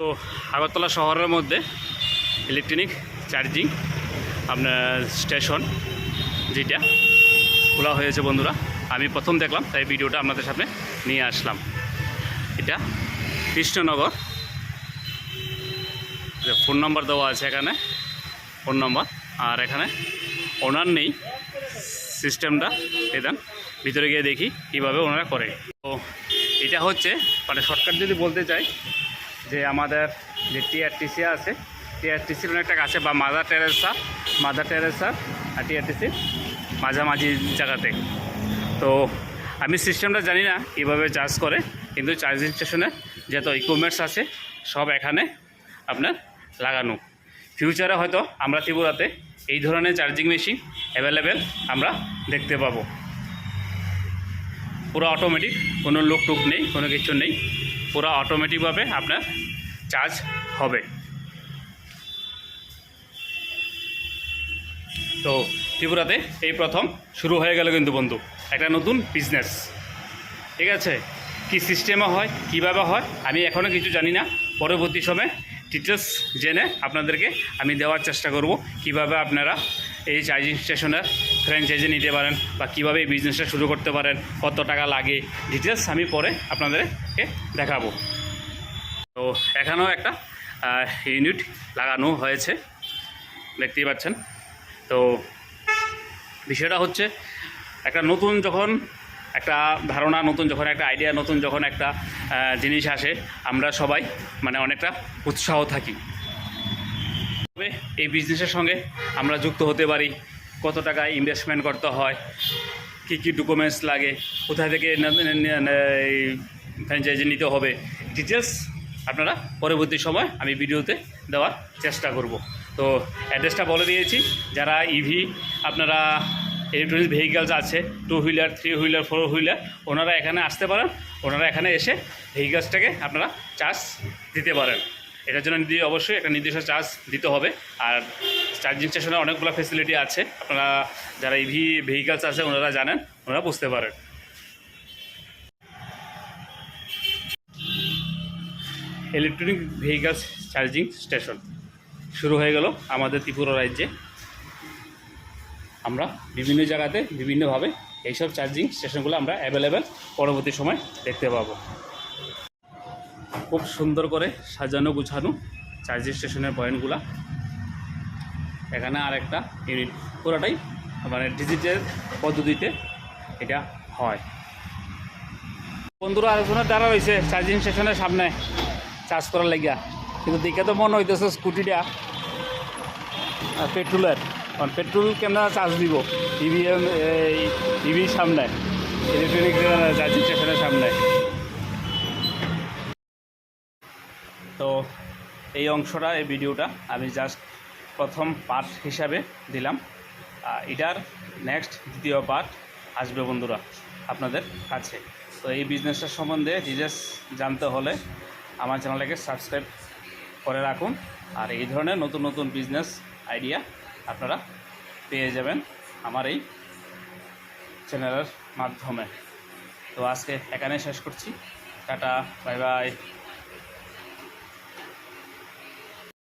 তো আগরতলা শহরের মধ্যে ইলেকট্রনিক চার্জিং আপনার স্টেশন যেটা খোলা হয়েছে বন্ধুরা। আমি প্রথম দেখলাম, তাই ভিডিওটা আপনাদের সামনে নিয়ে আসলাম। এটা কৃষ্ণনগর। ফোন নম্বর দেওয়া আছে এখানে ফোন নম্বর আর এখানে ওনার নেই সিস্টেমটা এদান ভিতরে গিয়ে দেখি কীভাবে ওনারা করে। তো এটা হচ্ছে মানে শর্টকাট যদি বলতে চাই যে আমাদের যে টিআরটিসি আছে, টিআরটিসির অনেকটা কাছে বা মাদার টেরেসা মাদার টেরেসা আর টিআরটিসির মাঝামাঝি জায়গাতে। তো আমি সিস্টেমটা জানি না কীভাবে চার্জ করে, কিন্তু চার্জিং স্টেশনে যত ইকুইপমেন্টস আছে, সব এখানে আপনার লাগানো। ফিউচারে হয়তো আমরা ত্রিপুরাতে এই ধরনের চার্জিং মেশিন অ্যাভেলেবেল আমরা দেখতে পাবো। পুরো অটোমেটিক কোনো লোক টুক নেই, কোনো কিছু নেই। পুরো অটোমেটিকভাবে আপনার চার্জ হবে। তো ত্রিপুরাতে এই প্রথম শুরু হয়ে গেল কিন্তু বন্ধু, একটা নতুন বিজনেস ঠিক আছে? কি সিস্টেমে হয়, কীভাবে হয়, আমি এখনও কিছু জানি না। পরবর্তী সময়ে ডিটেলস জেনে আপনাদেরকে আমি দেওয়ার চেষ্টা করব কীভাবে আপনারা এই চার্জিং স্টেশনের ফ্র্যাঞ্চাইজি নিতে পারেন বা কীভাবে এই বিজনেসটা শুরু করতে পারেন, কত টাকা লাগে ডিটেলস আমি পরে আপনাদেরকে দেখাবো। তো এখানেও একটা ইউনিট লাগানো হয়েছে, দেখতেই পাচ্ছেন। তো বিষয়টা হচ্ছে, একটা নতুন যখন একটা ধারণা, নতুন যখন একটা আইডিয়া নতুন যখন একটা জিনিস আসে, আমরা সবাই মানে অনেকটা উৎসাহ থাকি। তবে এই বিজনেসের সঙ্গে আমরা যুক্ত হতে পারি, কত টাকা ইনভেস্টমেন্ট করতে হয়, কী কী ডকুমেন্টস লাগে কোথা থেকে ফ্র্যাঞ্চাইজি নিতে হবে ডিটেলস আপনারা পরবর্তী সময় আমি ভিডিওতে দেওয়ার চেষ্টা করব। তো অ্যাড্রেসটা বলে দিয়েছি, যারা ইভি আপনারা ইলেকট্রনিক ভেহিকেলস আছে two wheeler three wheeler four wheeler ওনারা এখানে আসতে পারেন, ওনারা এখানে এসে ভেহিকেলসটাকে আপনারা চার্জ দিতে পারেন। এটার জন্য অবশ্যই একটা নির্দিষ্ট চার্জ দিতে হবে। আর চার্জিং স্টেশনে অনেকগুলো ফেসিলিটি আছে, আপনারা যারা ইভি ভেহিকেলস আছে, ওনারা জানেন, ওনারা বুঝতে পারেন। ইলেকট্রনিক ভেহিকেলস চার্জিং স্টেশন শুরু হয়ে গেল আমাদের ত্রিপুরা রাজ্যে। আমরা বিভিন্ন জায়গাতে বিভিন্নভাবে এইসব চার্জিং স্টেশনগুলো আমরা অ্যাভেলেবেল পরবর্তী সময় দেখতে পাবো। খুব সুন্দর করে সাজানো গুছানো চার্জিং স্টেশনের পয়েন্টগুলো। এখানে আর একটা ইউনিট পুরোটাই মানে ডিজিটাল পদ্ধতিতে এটা হয়। বন্ধুরা, আরেকজনের দ্বারা রয়েছে চার্জিং স্টেশনের সামনে চার্জ করার লাগিয়া। কিন্তু দেখে তো মনে হইতেছে স্কুটিটা পেট্রোলের কারণ পেট্রোল কেন চার্জ দিব? ইভিএম ইভির সামনে। ইলেকট্রনিক চার্জিং স্টেশনের সামনে। তো এই অংশটা, এই ভিডিওটা আমি জাস্ট প্রথম পার্ট হিসাবে দিলাম। এটার নেক্সট দ্বিতীয় পার্ট আসবে বন্ধুরা আপনাদের কাছে। তো এই বিজনেসটার সম্বন্ধে ডিটেলস জানতে হলে আমার চ্যানেলটাকে সাবস্ক্রাইব করে রাখুন। আর এই ধরনের নতুন নতুন বিজনেস আইডিয়া আপনারা পেয়ে যাবেন আমার এই চ্যানেলের মাধ্যমে। তো আজকে এখানে শেষ করছি। Tata bye bye